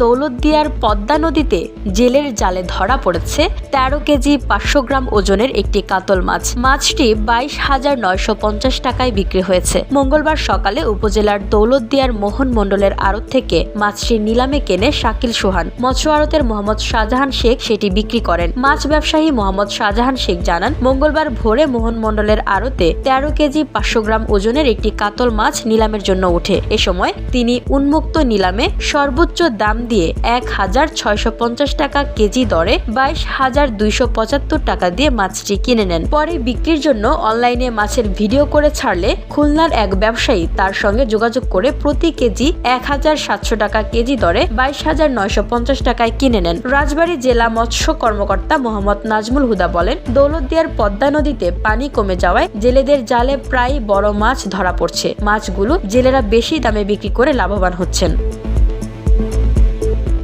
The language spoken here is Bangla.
দৌলতদিয়ার পদ্মা নদীতে জেলের জালে ধরা পড়েছে তেরো কেজি পাঁচশো গ্রাম ওজনের একটি কাতল মাছ। মাছটি বাইশ হাজার নয়শো পঞ্চাশ টাকায় বিক্রি হয়েছে। মঙ্গলবার সকালে উপজেলার দৌলতদিয়ার মোহন মণ্ডলের আড়ত থেকে মাছটি নিলামে কেনে শাকিল সোহান, মৎস্য আড়তের মোহাম্মদ শাহজাহান শেখ সেটি বিক্রি করেন। মাছ ব্যবসায়ী মোহাম্মদ শাহজাহান শেখ জানান, মঙ্গলবার ভোরে মোহন মণ্ডলের আড়তে তেরো কেজি পাঁচশো গ্রাম ওজনের একটি কাতল মাছ নিলামের জন্য ওঠে। এ সময় তিনি উন্মুক্ত নিলামে সর্বোচ্চ দাম দিয়ে এক হাজার ছয়শো পঞ্চাশ টাকা কেজি দরে বাইশ হাজার দুইশো পঁচাত্তর টাকা দিয়ে মাছটি কিনে নেন। পরে বিক্রির জন্য অনলাইনে মাছের ভিডিও করে ছাড়লে খুলনার এক ব্যবসায়ী তার সঙ্গে যোগাযোগ করে প্রতি কেজি এক হাজার সাতশো টাকা কেজি দরে বাইশ হাজার নয়শো পঞ্চাশ টাকায় কিনে নেন। রাজবাড়ী জেলা মৎস্য কর্মকর্তা মোহাম্মদ নাজমুল হুদা বলেন, দৌলতদিয়ার পদ্মা নদীতে পানি কমে যাওয়ায় জেলেদের জালে প্রায় বড় মাছ ধরা পড়ছে। মাছগুলো জেলেরা বেশি দামে বিক্রি করে লাভবান হচ্ছেন।